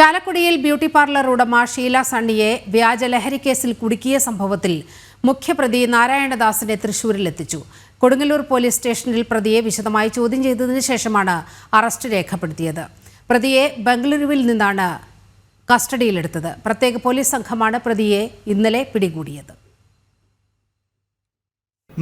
ചാലക്കുടിയിൽ beauty parlour ഉടമ ഷീല സണ്ണിയെ വ്യാജ ലഹരി കേസിൽ കുടുക്കിയ സംഭവത്തിൽ മുഖ്യപ്രതി നാരായണദാസിനെ തൃശൂരിലെത്തിച്ചു കൊടുങ്ങല്ലൂർ പോലീസ് സ്റ്റേഷനിൽ പ്രതിയെ വിശദമായി ചോദ്യം ചെയ്തതിനു ശേഷമാണ് അറസ്റ്റ് രേഖപ്പെടുത്തിയത്. പ്രതിയെ ബംഗളൂരുവിൽ നിന്നാണ് കസ്റ്റഡിയിലെടുത്തത്. പ്രത്യേക പോലീസ് സംഘമാണ് പ്രതിയെ ഇന്നലെ പിടികൂടിയത്.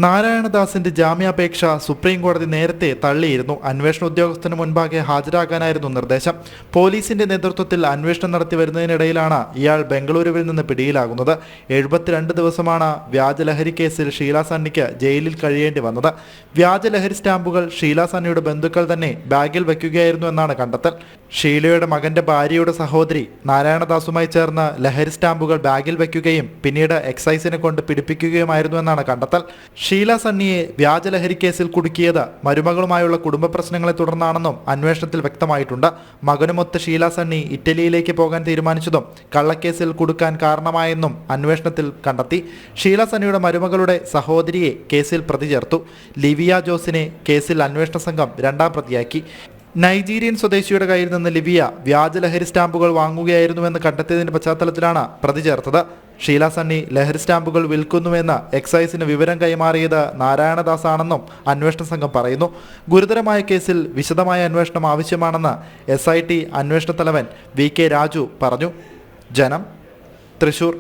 നാരായണദാസിന്റെ ജാമ്യാപേക്ഷ സുപ്രീം കോടതി നേരത്തെ തള്ളിയിരുന്നു. അന്വേഷണ ഉദ്യോഗസ്ഥന് മുൻപാകെ ഹാജരാകാനായിരുന്നു നിർദ്ദേശം. പോലീസിന്റെ നേതൃത്വത്തിൽ അന്വേഷണം നടത്തി വരുന്നതിനിടയിലാണ് ഇയാൾ ബംഗളൂരുവിൽ നിന്ന് പിടിയിലാകുന്നത്. എഴുപത്തിരണ്ട് ദിവസമാണ് വ്യാജലഹരി കേസിൽ ഷീല സണ്ണിക്ക് ജയിലിൽ കഴിയേണ്ടി വന്നത്. വ്യാജലഹരി സ്റ്റാമ്പുകൾ ഷീല സണ്ണിയുടെ ബന്ധുക്കൾ തന്നെ ബാഗിൽ വയ്ക്കുകയായിരുന്നു എന്നാണ് കണ്ടെത്തൽ. ഷീലയുടെ മകന്റെ ഭാര്യയുടെ സഹോദരി നാരായണദാസുമായി ചേർന്ന് ലഹരി സ്റ്റാമ്പുകൾ ബാഗിൽ വയ്ക്കുകയും പിന്നീട് എക്സൈസിനെ കൊണ്ട് പിടിപ്പിക്കുകയുമായിരുന്നു എന്നാണ് കണ്ടെത്തൽ. ഷീല സണ്ണിയെ വ്യാജലഹരി കേസിൽ കുടുക്കിയത് മരുമകളുമായുള്ള കുടുംബ പ്രശ്നങ്ങളെ തുടർന്നാണെന്നും അന്വേഷണത്തിൽ വ്യക്തമായിട്ടുണ്ട്. മകനുമൊത്ത് ഷീല സണ്ണി ഇറ്റലിയിലേക്ക് പോകാൻ തീരുമാനിച്ചതും കള്ളക്കേസിൽ കുടുക്കാൻ കാരണമായെന്നും അന്വേഷണത്തിൽ കണ്ടെത്തി. ഷീല സണ്ണിയുടെ മരുമകളുടെ സഹോദരിയെ കേസിൽ പ്രതി ചേർത്തു. ലിവിയ ജോസിനെ കേസിൽ അന്വേഷണ സംഘം രണ്ടാം പ്രതിയാക്കി. നൈജീരിയൻ സ്വദേശിയുടെ കയ്യിൽ നിന്ന് ലിവിയ വ്യാജലഹരി സ്റ്റാമ്പുകൾ വാങ്ങുകയായിരുന്നുവെന്ന് കണ്ടെത്തിയതിന്റെ പശ്ചാത്തലത്തിലാണ് പ്രതി ചേർത്തത്. ഷീല സണ്ണി ലഹരി സ്റ്റാമ്പുകൾ വിൽക്കുന്നുവെന്ന് എക്സൈസിന് വിവരം കൈമാറിയത് നാരായണദാസ് ആണെന്നും അന്വേഷണ സംഘം പറയുന്നു. ഗുരുതരമായ കേസിൽ വിശദമായ അന്വേഷണം ആവശ്യമാണെന്ന് എസ് ഐ ടി അന്വേഷണ തലവൻ വി കെ രാജു പറഞ്ഞു. ജനം തൃശൂർ.